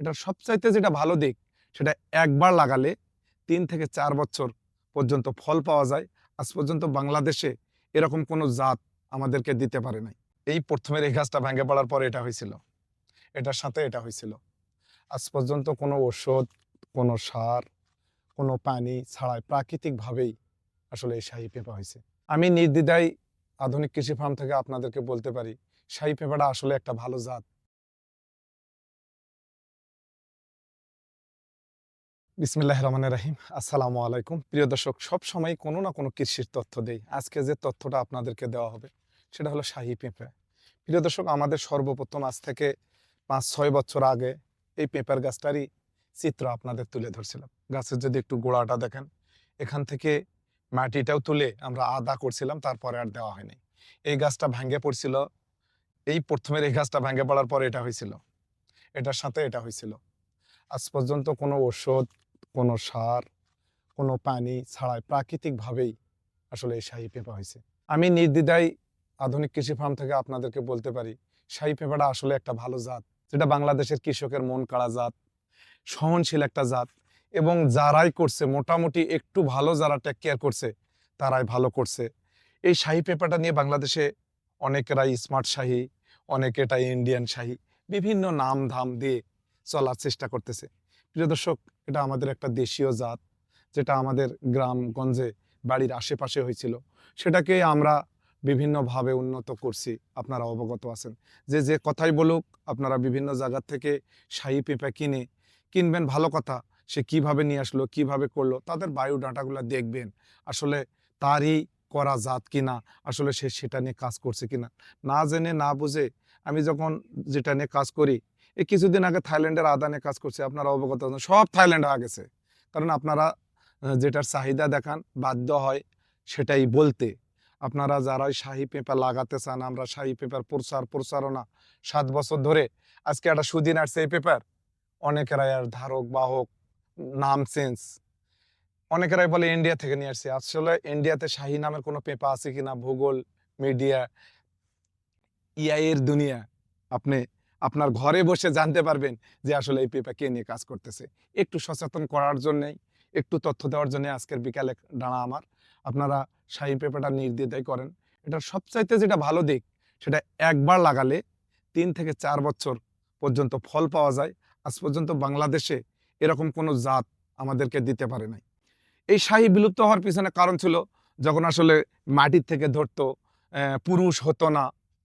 এটার সবচাইতে যেটা ভালো দিক, সেটা একবার লাগালে তিন থেকে চার বছর পর্যন্ত ফল পাওয়া যায়। আজ পর্যন্ত বাংলাদেশে এরকম কোনো জাত আমাদেরকে দিতে পারে নাই। এই প্রথমের এই গাছটা ভেঙে পড়ার পরে এটা হয়েছিল। এটার সাথে এটা হয়েছিল। আজ পর্যন্ত কোনো ওষুধ কোনো সার, কোনো পানি ছাড়াই প্রাকৃতিকভাবেই আসলে এই শাহী পেঁপা হয়েছে। আমি নির্দ্বিধায় আধুনিক কৃষি ফার্ম থেকে আপনাদেরকে বলতে পারি, শাহী পেঁপাটা আসলে একটা ভালো জাত। বিসমিল্লাহ রহমান রাহিম। আসসালামু আলাইকুম। প্রিয় দর্শক, সব সময় কোনো না কোনো কৃষির তথ্য দেই। আজকে যে তথ্যটা আপনাদেরকে দেওয়া হবে, সেটা হলো শাহী পেঁপে। প্রিয় দর্শক, আমাদের সর্বপ্রথম আজ থেকে পাঁচ, ছয় বছর আগে এই পেঁপের গাছটারই চিত্র আপনাদের তুলে ধরছিলাম। গাছের যদি একটু গোড়াটা দেখেন, এখান থেকে মাটিটাও তুলে আমরা আদা করছিলাম, তারপরে আর দেওয়া হয়নি। এই গাছটা ভেঙে পড়ছিল, এই প্রথমের এই গাছটা ভেঙে পড়ার পরে এটা হয়েছিল। এটার সাথে এটা হয়েছিল। আজ পর্যন্ত কোনো ওষুধ কোনো সার, কোনো পানি ছাড়াই প্রাকৃতিকভাবেই আসলে এই শাহী পেঁপা হয়েছে। আমি নির্দ্বিধায় আধুনিক কৃষি ফার্ম থেকে আপনাদেরকে বলতে পারি, শাহী পেঁপাটা আসলে একটা ভালো জাত, যেটা বাংলাদেশের কৃষকের মন কাড়া জাত, সহনশীল একটা জাত এবং যারাই করছে, মোটামুটি একটু ভালো যারা টেক কেয়ার করছে, তারাই ভালো করছে। এই শাহী পেঁপাটা নিয়ে বাংলাদেশে অনেকেরাই স্মার্ট শাহী অনেকে এটা ইন্ডিয়ান শাহী, বিভিন্ন নাম ধাম দিয়ে চলার চেষ্টা করতেছে। প্রিয় দর্শক, এটা আমাদের একটা দেশীয় জাত যেটা আমাদের গ্রামগঞ্জে বাড়ির আশেপাশে হয়েছিল। সেটাকে আমরা বিভিন্নভাবে উন্নত করছি। আপনারা অবগত আছেন। যে যে কথাই বলুক, আপনারা বিভিন্ন জায়গা থেকে শাহি পেঁপা কিনে কিনবেন, ভালো কথা। সে কীভাবে নিয়ে আসলো, কীভাবে করল, তাদের বায়ু ডাটাগুলো দেখবেন, আসলে তারই করা জাত কিনা, আসলে সে সেটা নিয়ে কাজ করছে কিনা। না জেনে, না বুঝে আমি যখন যেটা নিয়ে কাজ করি এই কিছুদিন আগে থাইল্যান্ডের আদানে কাজ করছে, আপনারা অবগত আছেন। সব থাইল্যান্ড হয়ে গেছে। কারণ আপনারা যেটার চাহিদা দেখান, বাধ্য হয় সেটাই বলতে। আপনারা যারা ওই শাহী পেঁপা লাগাতে চান, আমরা শাহী পেঁপার প্রচার প্রচারণা সাত বছর ধরে, আজকে একটা সুদিন আসছে এই পেপার। অনেকেরাই আর ধারক, বাহক, নাম চেঞ্জ। অনেকেরাই বলে ইন্ডিয়া থেকে নিয়ে আসছে। আসলে ইন্ডিয়াতে শাহী নামের কোনো পেঁপা আছে কিনা? ভূগোল, মিডিয়া ইআই এর দুনিয়া। আপনি আপনার ঘরে বসে জানতে পারবেন যে আসলে এই পেঁপা কে নিয়ে কাজ করতেছে। একটু সচেতন করার জন্যই, একটু তথ্য দেওয়ার জন্য আজকের বিকালে ডানা আমার। আপনারা শাহী পেঁপাটা নির্দ্বিধায় করেন। এটার সবচাইতে যেটা ভালো দিক, সেটা একবার লাগালে তিন থেকে চার বছর পর্যন্ত ফল পাওয়া যায়। আজ পর্যন্ত বাংলাদেশে এরকম কোনো জাত আমাদেরকে দিতে পারে নাই। এই শাহী বিলুপ্ত হওয়ার পিছনে কারণ ছিল যখন আসলে মাটির থেকে ধরতো পুরুষ হতো না।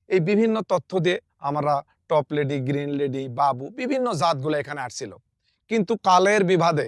এই বিভিন্ন তথ্য দিয়ে আমরা টপ লেডি গ্রিন লেডি বাবু, বিভিন্ন জাতগুলো এখানে আসছিল। কিন্তু কালের বিভাদে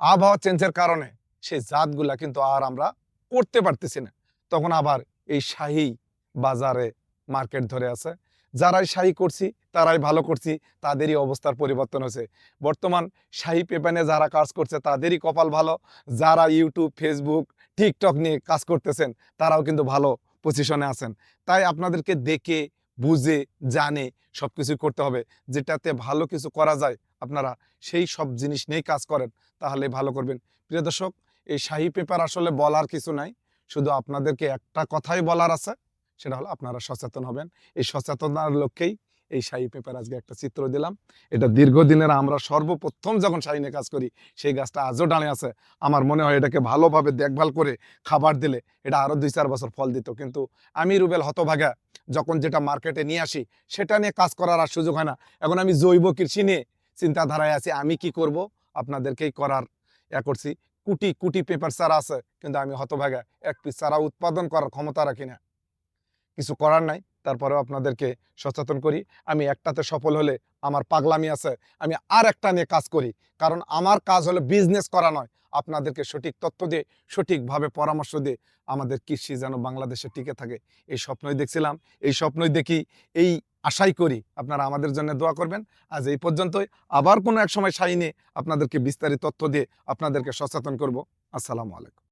আবহাওয়া চেঞ্জের কারণে সেই জাতগুলা কিন্তু আর আমরা করতে পারতেছি না। তখন আবার এই শাহি বাজারে মার্কেট ধরে আছে। যারাই শাহি করছি, তারাই ভালো করছি, তাদেরই অবস্থার পরিবর্তন হয়েছে। বর্তমান শাহি পেপানে যারা কাজ করছে, তাদেরই কপাল ভালো। যারা ইউটিউব ফেসবুক টিকটক নিয়ে কাজ করতেছেন, তারাও কিন্তু ভালো পজিশনে আছেন। তাই আপনাদেরকে দেখে বুঝে, জানে সব কিছু করতে হবে। যেটাতে ভালো কিছু করা যায় আপনারা সেই সব জিনিস নিয়েই কাজ করেন তাহলে ভালো করবেন। প্রিয় দর্শক, এই শাহী পেপার আসলে বলার কিছু নাই। শুধু আপনাদেরকে একটা কথাই বলার আছে, সেটা হলো আপনারা সচেতন হবেন। এই সচেতনার লক্ষ্যেই এই শাহী পেপার আজকে একটা চিত্র দিলাম। এটা দীর্ঘদিনের আমরা সর্বপ্রথম যখন শাহী নিয়ে কাজ করি, সেই গাছটা আজও ডালে আছে। আমার মনে হয় এটাকে ভালোভাবে দেখভাল করে খাবার দিলে এটা আরও দুই চার বছর ফল দিত। কিন্তু আমি রুবেল হতভাগা যখন যেটা মার্কেটে নিয়ে আসি, সেটা নিয়ে কাজ করার আর সুযোগ হয় না। এখন আমি জৈব কৃষি নিয়ে চিন্তাধারায় আছি, আমি কি করব? আপনাদেরকেই করার ইয়া করছি। কুটি কুটি পেপার চারা আছে, কিন্তু আমি হতভাগা, এক পিস চারা উৎপাদন করার ক্ষমতা রাখি না। কিছু করার নাই। তারপরেও আপনাদেরকে সচেতন করি। আমি একটাতে সফল হলে আমার পাগলামি আছে, আমি আর একটা নিয়ে কাজ করি। কারণ আমার কাজ হলো বিজনেস করা নয়। আপনাদেরকে সঠিক তথ্য দিয়ে, সঠিকভাবে পরামর্শ দিয়ে আমাদের কৃষি যেন বাংলাদেশে টিকে থাকে। এই স্বপ্নই দেখছিলাম, এই স্বপ্নই দেখি, এই আশাই করি। আপনারা আমাদের জন্য দোয়া করবেন। আজ এই পর্যন্তই। আবার কোনো এক সময় সাইনে আপনাদেরকে বিস্তারিত তথ্য দিয়ে আপনাদেরকে সচেতন করব। আসসালামু আলাইকুম।